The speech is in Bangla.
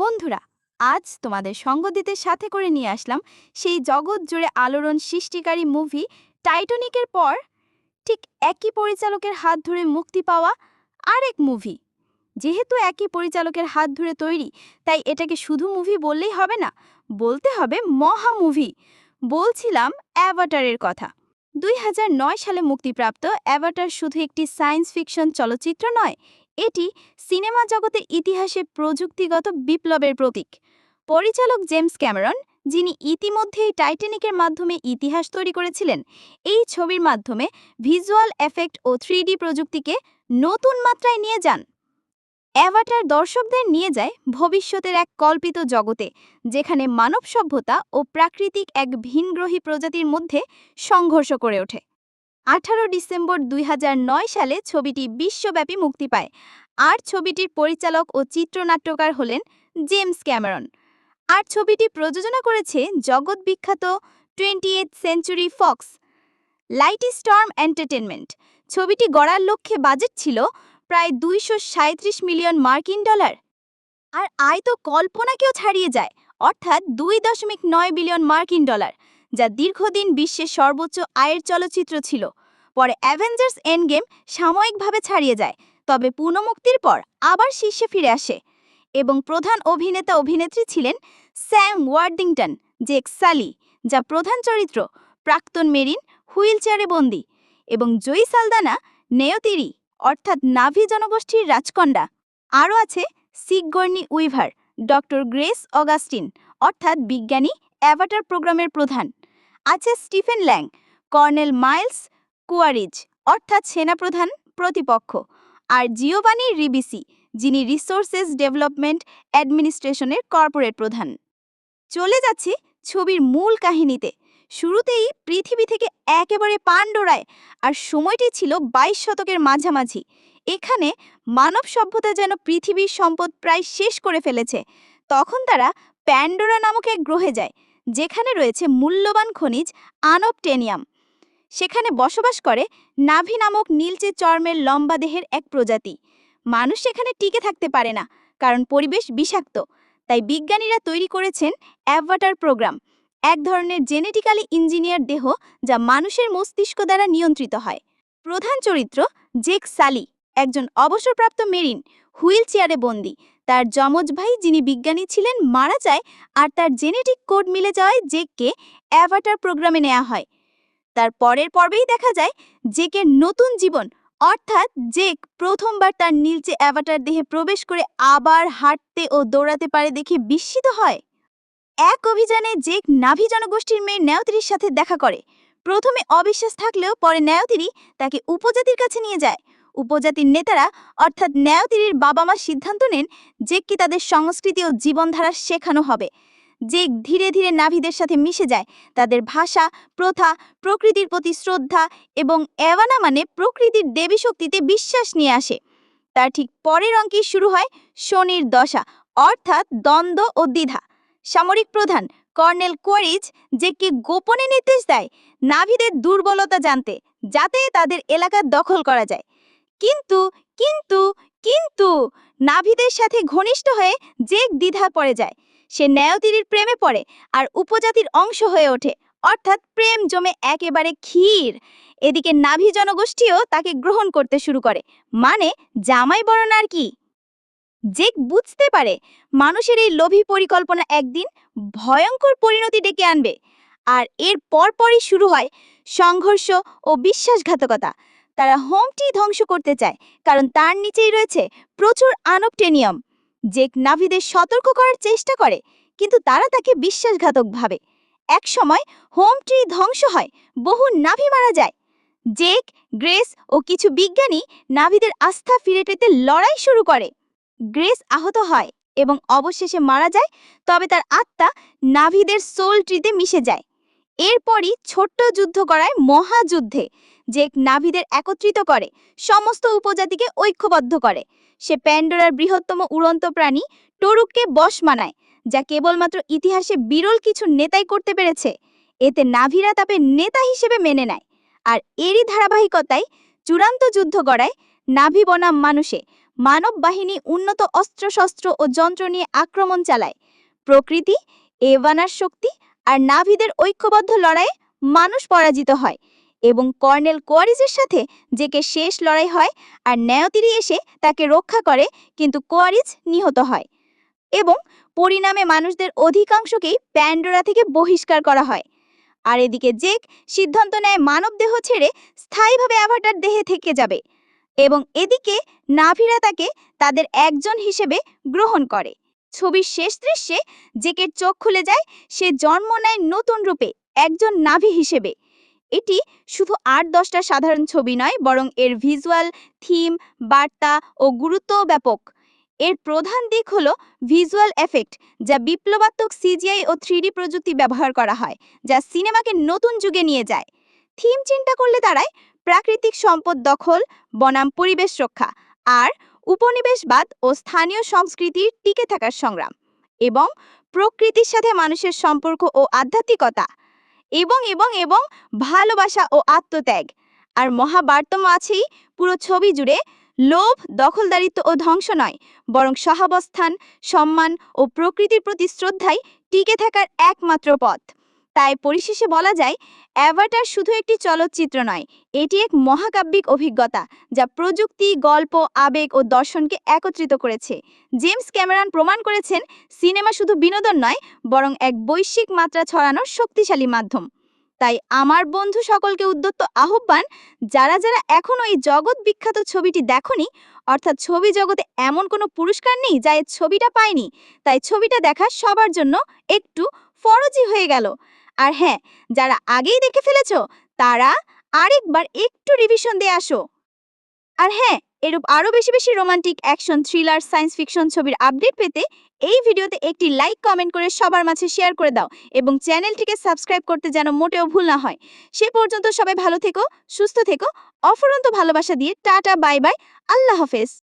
বন্ধুরা, আজ তোমাদের সঙ্গ দিতে সাথে করে নিয়ে আসলাম সেই জগৎ জুড়ে আলোড়ন সৃষ্টিকারী মুভি টাইটানিকের পর ঠিক একই পরিচালকের হাত ধরে মুক্তি পাওয়া আরেক মুভি যেহেতু একই পরিচালকের হাত ধরে তৈরি, তাই এটাকে শুধু মুভি বললেই হবে না, বলতে হবে মহা মুভি বলছিলাম অ্যাভাটারের কথা। দুই হাজার নয় সালে মুক্তিপ্রাপ্ত অ্যাভাটার শুধু একটি সায়েন্স ফিকশন চলচ্চিত্র নয় এটি সিনেমা জগতের ইতিহাসে প্রযুক্তিগত বিপ্লবের প্রতীক। পরিচালক জেমস ক্যামেরন, যিনি ইতিমধ্যেই টাইটানিকের মাধ্যমে ইতিহাস তৈরি করেছিলেন, এই ছবির মাধ্যমে ভিজুয়াল এফেক্ট ও থ্রিডি প্রযুক্তিকে নতুন মাত্রায় নিয়ে যান। অ্যাভাটার দর্শকদের নিয়ে যায় ভবিষ্যতের এক কল্পিত জগতে, যেখানে মানব সভ্যতা ও প্রাকৃতিক এক ভিনগ্রহী প্রজাতির মধ্যে সংঘর্ষ করে ওঠে। আঠারো ডিসেম্বর দুই হাজার নয় সালে ছবিটি বিশ্বব্যাপী মুক্তি পায়। আর ছবিটির পরিচালক ও চিত্রনাট্যকার হলেন জেমস ক্যামেরন। আর ছবিটি প্রযোজনা করেছে জগৎ বিখ্যাত twentieth century Fox, Lightstorm entertainment ছবিটি গড়ার লক্ষ্যে বাজেট ছিল প্রায় দুইশো সাঁইত্রিশ মিলিয়ন মার্কিন ডলার। আর আয় তো কল্পনাকেও ছাড়িয়ে যায়, অর্থাৎ দুই দশমিক নয় বিলিয়ন মার্কিন ডলার। যা দীর্ঘদিন বিশ্বের সর্বোচ্চ আয়ের চলচ্চিত্র ছিল। পরে অ্যাভেঞ্জার্স এন্ডগেম সাময়িকভাবে ছাড়িয়ে যায়, তবে পুনঃমুক্তির পর আবার শীর্ষে ফিরে আসে এবং প্রধান অভিনেতা অভিনেত্রী ছিলেন স্যাম ওয়ার্ডিংটন জেক সালি, যা প্রধান চরিত্র প্রাক্তন মেরিন হুইল চেয়ারে বন্দী এবং জয়ী সালদানা নেয়তিরি, অর্থাৎ নাভি জনগোষ্ঠীর রাজকন্ডা আরও আছে Sigourney Weaver, doctor Grace Augustine, অর্থাৎ বিজ্ঞানী অ্যাভাটার প্রোগ্রামের প্রধান। আছে Stephen Lang, colonel Miles Quaritch, অর্থাৎ সেনাপ্রধান প্রতিপক্ষ, আর জিওবানি রিবিসি, যিনি রিসোর্সেস ডেভেলপমেন্ট অ্যাডমিনিস্ট্রেশনের কর্পোরেট প্রধান। চলে যাচ্ছে ছবির মূল কাহিনীতে। শুরুতেই পৃথিবী থেকে একেবারে পাণ্ডরায়, আর সময়টি ছিল বাইশ শতকের মাঝামাঝি। এখানে মানব সভ্যতা যেন পৃথিবীর সম্পদ প্রায় শেষ করে ফেলেছে। তখন তারা প্যান্ডোরা নামক এক গ্রহে যায় যেখানে রয়েছে মূল্যবান খনিজ আনবটেনিয়াম। সেখানে বসবাস করে নাভি নামক নীলচে চর্মের লম্বা দেহের এক প্রজাতি। মানুষ সেখানে টিকে থাকতে পারে না, কারণ পরিবেশ বিষাক্ত। তাই বিজ্ঞানীরা তৈরি করেছেন অ্যাভাটার প্রোগ্রাম, এক ধরনের জেনেটিক্যালি ইঞ্জিনিয়ার দেহ যা মানুষের মস্তিষ্ক দ্বারা নিয়ন্ত্রিত হয়। প্রধান চরিত্র জেক সালি। একজন অবসরপ্রাপ্ত মেরিন হুইল চেয়ারে বন্দী। তার যমজ ভাই যিনি বিজ্ঞানী ছিলেন, মারা যায় আর তার জেনেটিক কোড মিলে যাওয়ায় জেককে অ্যাভাটার প্রোগ্রামে নেওয়া হয়। তার পরের পর্বেই দেখা যায় জেকের নতুন জীবন, অর্থাৎ জেক প্রথমবার তার নীলচে অ্যাভাটার দেহে প্রবেশ করে আবার হাঁটতে ও দৌড়াতে পারে দেখে বিস্মিত হয়। এক অভিযানে জেক নাভি জনগোষ্ঠীর মেয়ে ন্যায়তিরির সাথে দেখা করে। প্রথমে অবিশ্বাস থাকলেও পরে ন্যায়তিরি তাকে উপজাতির কাছে নিয়ে যায়। উপজাতির নেতারা, অর্থাৎ ন্যায়তিরির বাবা মা সিদ্ধান্ত নেন যে কি তাদের সংস্কৃতি ও জীবনধারা শেখানো হবে। যে ধীরে ধীরে নাভিদের সাথে মিশে যায়, তাদের ভাষা, প্রথা, প্রকৃতির প্রতি শ্রদ্ধা এবং অ্যাওয়ানা মানে প্রকৃতির দেবী শক্তিতে বিশ্বাস নিয়ে আসে। তার ঠিক পরের অঙ্কে শুরু হয় শনির দশা, অর্থাৎ দ্বন্দ্ব ও দ্বিধা। সামরিক প্রধান কর্নেল কোয়ারিজ যে কি গোপনে নির্দেশ দেয়, নাভিদের দুর্বলতা জানতে, যাতে তাদের এলাকা দখল করা যায়। কিন্তু কিন্তু কিন্তু নাভিদের সাথে ঘনিষ্ঠ হয়ে জেক দ্বিধা পড়ে যায়। সে ন্যায়তিরির প্রেমে পড়ে আর উপজাতির অংশ হয়ে ওঠে। অর্থাৎ প্রেম জমে একেবারে ক্ষীর। এদিকে নাভি জনগোষ্ঠীও তাকে গ্রহণ করতে শুরু করে। মানে জামাই বরণ আর কি? জেক বুঝতে পারে মানুষের এই লোভী পরিকল্পনা একদিন ভয়ঙ্কর পরিণতি ডেকে আনবে। আর এর পরপরই শুরু হয় সংঘর্ষ ও বিশ্বাসঘাতকতা। তারা হোমটি ধ্বংস করতে চায়, কারণ তার নিচেই রয়েছে প্রচুর আনবটেনিয়াম জেক নাভিদের সতর্ক করার চেষ্টা করে, কিন্তু তারা তাকে বিশ্বাসঘাতক ভাবে। এক সময় হোম ট্রি ধ্বংস হয়, বহু নাভি মারা যায়। জেক, গ্রেস ও কিছু বিজ্ঞানী নাভিদের আস্থা ফিরে পেতে লড়াই শুরু করে। গ্রেস আহত হয় এবং অবশেষে মারা যায়, তবে তার আত্মা নাভিদের সোল ট্রিতে মিশে যায়। এরপরই ছোট্ট যুদ্ধ করায় মহাযুদ্ধে জেক নাভিদের একত্রিত করে, সমস্ত উপজাতিকে ঐক্যবদ্ধ করে। সে প্যান্ডোরার বৃহত্তম উড়ন্ত প্রাণী টরুককে বশ মানায়, যা কেবলমাত্র ইতিহাসে বিরল কিছু নেতাই করতে পেরেছে। এতে নাভিরা তাপে নেতা হিসেবে মেনে নেয়। আর এরই ধারাবাহিকতায় চূড়ান্ত যুদ্ধ গড়ায় নাভি বনাম মানুষে মানব বাহিনী উন্নত অস্ত্রশস্ত্র ও যন্ত্র নিয়ে আক্রমণ চালায়। প্রকৃতি এভানার শক্তি আর নাভিদের ঐক্যবদ্ধ লড়াইয়ে মানুষ পরাজিত হয় এবং কর্নেল কোয়ারিজের সাথে জেকে শেষ লড়াই হয় আর ন্যায়তিরি এসে তাকে রক্ষা করে কিন্তু কোয়ারিজ নিহত হয় এবং পরিণামে মানুষদের অধিকাংশকেই প্যান্ডোরা থেকে বহিষ্কার করা হয়। আর এদিকে জেক সিদ্ধান্ত নেয় মানবদেহ ছেড়ে স্থায়ীভাবে অ্যাভাটার দেহে থেকে যাবে এবং এদিকে নাভিরা তাকে তাদের একজন হিসেবে গ্রহণ করে। ছবির শেষ দৃশ্যে জেকের চোখ খুলে যায়, সে জন্ম নেয় নতুন রূপে, একজন নাভি হিসেবে। এটি শুধু আট দশটা সাধারণ ছবি নয়, বরং এর ভিজুয়াল, থিম, বার্তা ও গুরুত্ব ব্যাপক। এর প্রধান দিক হল ভিজুয়াল এফেক্ট, যা বিপ্লবাত্মক সিজিআই ও থ্রিডি প্রযুক্তি ব্যবহার করা হয়, যা সিনেমাকে নতুন যুগে নিয়ে যায়। থিম চিন্তা করলে দাঁড়ায় প্রাকৃতিক সম্পদ দখল, বনাম পরিবেশ রক্ষা, আর উপনিবেশবাদ ও স্থানীয় সংস্কৃতির টিকে থাকার সংগ্রাম এবং প্রকৃতির সাথে মানুষের সম্পর্ক ও আধ্যাত্মিকতা এবং এবং এবং ভালোবাসা ও আত্মত্যাগ। আর মহাবার্তম আছেই পুরো ছবি জুড়ে লোভ, দখলদারিত্ব ও ধ্বংস নয়, বরং সহাবস্থান, সম্মান ও প্রকৃতির প্রতি শ্রদ্ধাই টিকে থাকার একমাত্র পথ। তাই পরিশেষে বলা যায়, অ্যাভাটার শুধু একটি চলচ্চিত্র নয়, এটি এক মহাকাব্যিক অভিজ্ঞতা যা প্রযুক্তি, গল্প, আবেগ ও দর্শনকে একত্রিত করেছে। জেমস ক্যামেরন প্রমাণ করেছেন, সিনেমা শুধু বিনোদন নয়, বরং এক বৈশ্বিক মাত্রা ছড়ানোর শক্তিশালী মাধ্যম। তাই আমার বন্ধু সকলকে উদ্যত্ত আহ্বান, যারা যারা এখনও এই জগৎ বিখ্যাত ছবিটি দেখনি, অর্থাৎ ছবি জগতে এমন কোনো পুরস্কার নেই যা এই ছবিটা পায়নি, তাই ছবিটা দেখা সবার জন্য একটু ফরজি হয়ে গেল। আর হ্যাঁ যারা আগেই দেখে ফেলেছ, তারা আরেকবার একটু রিভিশন দিয়ে আসো। আর হ্যাঁ এরূপ আরও বেশি বেশি romantic action thriller science fiction ছবির আপডেট পেতে এই ভিডিওতে একটি লাইক কমেন্ট করে সবার মাঝে শেয়ার করে দাও এবং চ্যানেলটিকে সাবস্ক্রাইব করতে যেন মোটেও ভুল না হয়। সে পর্যন্ত সবাই ভালো থেকো, সুস্থ থেকো, অফুরন্ত ভালোবাসা দিয়ে টাটা বাই বাই আল্লাহ হাফেজ।